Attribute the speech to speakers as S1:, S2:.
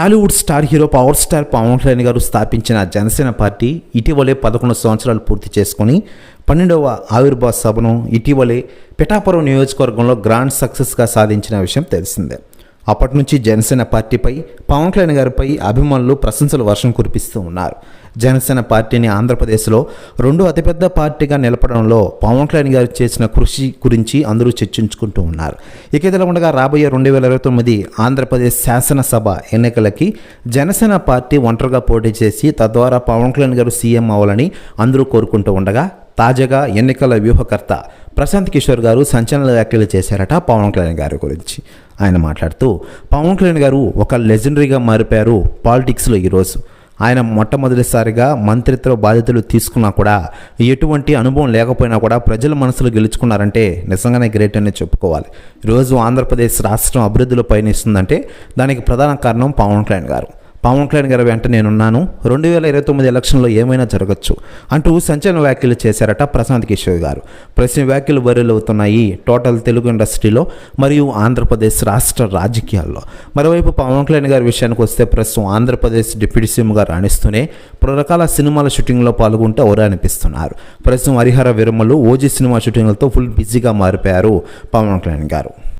S1: Tollywood star hero power star Pawan Kalyan garu స్థాపించిన Janasena party ఇటీవలే పదకొండు సంవత్సరాలు పూర్తి చేసుకుని పన్నెండవ ఆవిర్భావ సభను ఇటీవలే పిఠాపురం నియోజకవర్గంలో గ్రాండ్ సక్సెస్గా సాధించిన విషయం తెలిసిందే. అప్పటి నుంచి జనసేన పార్టీపై పవన్ కళ్యాణ్ గారిపై అభిమానులు ప్రశంసల వర్షం కురిపిస్తూ ఉన్నారు. జనసేన పార్టీని ఆంధ్రప్రదేశ్లో రెండో అతిపెద్ద పార్టీగా నిలపడంలో పవన్ కళ్యాణ్ గారు చేసిన కృషి గురించి అందరూ చర్చించుకుంటూ ఉన్నారు. ఇక ఇదిలా ఉండగా రాబోయే రెండు వేల ఇరవై తొమ్మిది ఆంధ్రప్రదేశ్ శాసనసభ ఎన్నికలకి జనసేన పార్టీ ఒంటరిగా పోటీ చేసి తద్వారా పవన్ కళ్యాణ్ గారు సీఎం అవ్వాలని అందరూ కోరుకుంటూ ఉండగా తాజాగా ఎన్నికల వ్యూహకర్త ప్రశాంత్ కిషోర్ గారు సంచలన వ్యాఖ్యలు చేశారట పవన్ కళ్యాణ్ గారి గురించి. ఆయన మాట్లాడుతూ పవన్ కళ్యాణ్ గారు ఒక లెజెండరీగా మారిపోయారు పాలిటిక్స్లో ఈరోజు ఆయన మొట్టమొదటిసారిగా మంత్రిత్వ బాధ్యతలు తీసుకున్నా కూడా ఎటువంటి అనుభవం లేకపోయినా కూడా ప్రజల మనసులు గెలుచుకున్నారంటే నిజంగానే గ్రేట్ అని చెప్పుకోవాలి. ఈరోజు ఆంధ్రప్రదేశ్ రాష్ట్రం అభివృద్ధిలో పయనిస్తుందంటే దానికి ప్రధాన కారణం పవన్ కళ్యాణ్ గారు. పవన్ కళ్యాణ్ గారి వెంట నేనున్నాను. రెండు వేల ఇరవై తొమ్మిది ఎలక్షన్లో ఏమైనా జరగచ్చు అంటూ సంచలన వ్యాఖ్యలు చేశారట ప్రశాంత్ కిషోర్ గారు. ప్రశ్న వ్యాఖ్యలు వైరల్ అవుతున్నాయి టోటల్ తెలుగు ఇండస్ట్రీలో మరియు ఆంధ్రప్రదేశ్ రాష్ట్ర రాజకీయాల్లో. మరోవైపు పవన్ కళ్యాణ్ గారి విషయానికి వస్తే ప్రస్తుతం ఆంధ్రప్రదేశ్ డిప్యూటీ సీఎంగా రాణిస్తూనే పలు రకాల సినిమాల షూటింగ్లో పాల్గొంటూ ఎవరు అనిపిస్తున్నారు. ప్రస్తుతం హరిహర విరమలు ఓజీ సినిమా షూటింగ్లతో ఫుల్ బిజీగా మారిపోయారు పవన్ కళ్యాణ్ గారు.